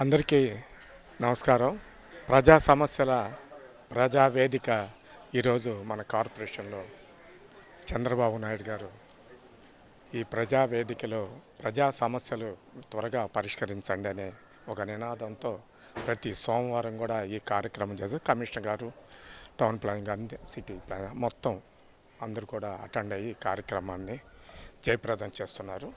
అందరికీ నమస్కారం. ప్రజా సమస్యల ప్రజా వేదిక ఈరోజు మన కార్పొరేషన్లో చంద్రబాబు నాయుడు గారు ఈ ప్రజా వేదికలో ప్రజా సమస్యలు త్వరగా పరిష్కరించండి అనే ఒక నినాదంతో ప్రతి సోమవారం కూడా ఈ కార్యక్రమం చేస్తారు. కమిషనర్ గారు టౌన్ ప్లానింగ్ అంది సిటీ ప్లాన్ మొత్తం అందరూ కూడా అటెండ్ అయ్యి కార్యక్రమాన్ని జయప్రదం చేస్తున్నారు.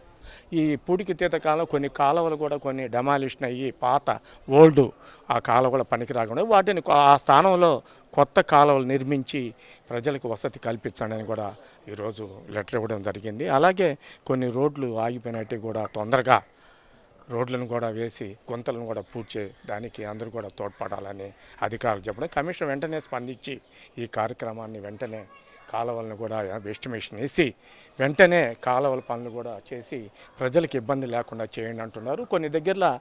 ఈ పూడికి తీత కాలం కొన్ని కాలువలు కూడా కొన్ని డెమాలిషన్ అయ్యి పాత ఓల్డ్ ఆ కాలువలు పనికి రాకుండా వాటిని ఆ స్థానంలో కొత్త కాలువలు నిర్మించి ప్రజలకు వసతి కల్పించండి అని కూడా ఈరోజు లెటర్ ఇవ్వడం జరిగింది. అలాగే కొన్ని రోడ్లు ఆగిపోయినట్టు కూడా తొందరగా రోడ్లను కూడా వేసి గుంతలను కూడా పూడ్చే దానికి అందరూ కూడా తోడ్పడాలని అధికారులు చెప్పడం. కమిషన్ వెంటనే స్పందించి ఈ కార్యక్రమాన్ని వెంటనే కాలువలను కూడా ఎస్టిమేషన్ వేసి వెంటనే కాలువల పనులు కూడా చేసి ప్రజలకు ఇబ్బంది లేకుండా చేయండి అంటున్నారు. కొన్ని దగ్గరలో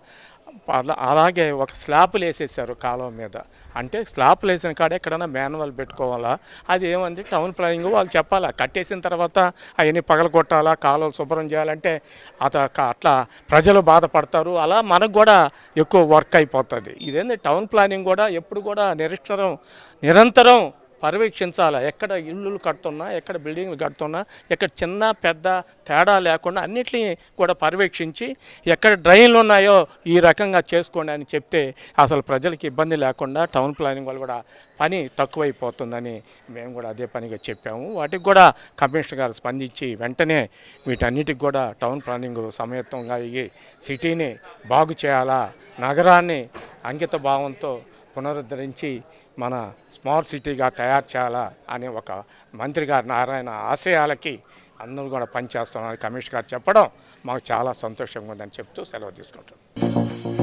అలాగే ఒక స్లాపులు వేసేసారు కాలువ మీద. అంటే స్లాపులు వేసిన కాడ ఎక్కడైనా మాన్యువల్ పెట్టుకోవాలా? అది ఏమంది టౌన్ ప్లానింగ్ వాళ్ళు చెప్పాలా? కట్టేసిన తర్వాత అవన్నీ పగలగొట్టాలా? కాలువలు శుభ్రం చేయాలంటే అత అట్లా ప్రజలు బాధపడతారు. అలా మనకు కూడా ఎక్కువ వర్క్ అయిపోతుంది. ఇదేంటి టౌన్ ప్లానింగ్ కూడా ఎప్పుడు కూడా నిరంతరం నిరంతరం పర్యవేక్షించాలి? ఎక్కడ ఇళ్ళు కడుతున్నా ఎక్కడ బిల్డింగ్లు కడుతున్నా ఎక్కడ చిన్న పెద్ద తేడా లేకుండా అన్నిటినీ కూడా పర్యవేక్షించి ఎక్కడ డ్రైన్లు ఉన్నాయో ఈ రకంగా చేసుకోండి అని చెప్తే అసలు ప్రజలకు ఇబ్బంది లేకుండా టౌన్ ప్లానింగ్ వాళ్ళు కూడా పని తక్కువైపోతుందని మేము కూడా అదే పనిగా చెప్పాము. వాటికి కూడా కమిషనర్ గారు స్పందించి వెంటనే వీటన్నిటికి కూడా టౌన్ ప్లానింగ్ సమయత్వంగా అయ్యి సిటీని బాగు చేయాలా నగరాన్ని అంకిత భావంతో పునరుద్ధరించి మన స్మార్ట్ సిటీగా తయారు చేయాలా అనే ఒక మంత్రి గారు నారాయణ ఆశయాలకి అందరూ కూడా పనిచేస్తున్నారని కమిషనర్ గారు చెప్పడం మాకు చాలా సంతోషంగా ఉందని చెప్తూ సెలవు తీసుకుంటాం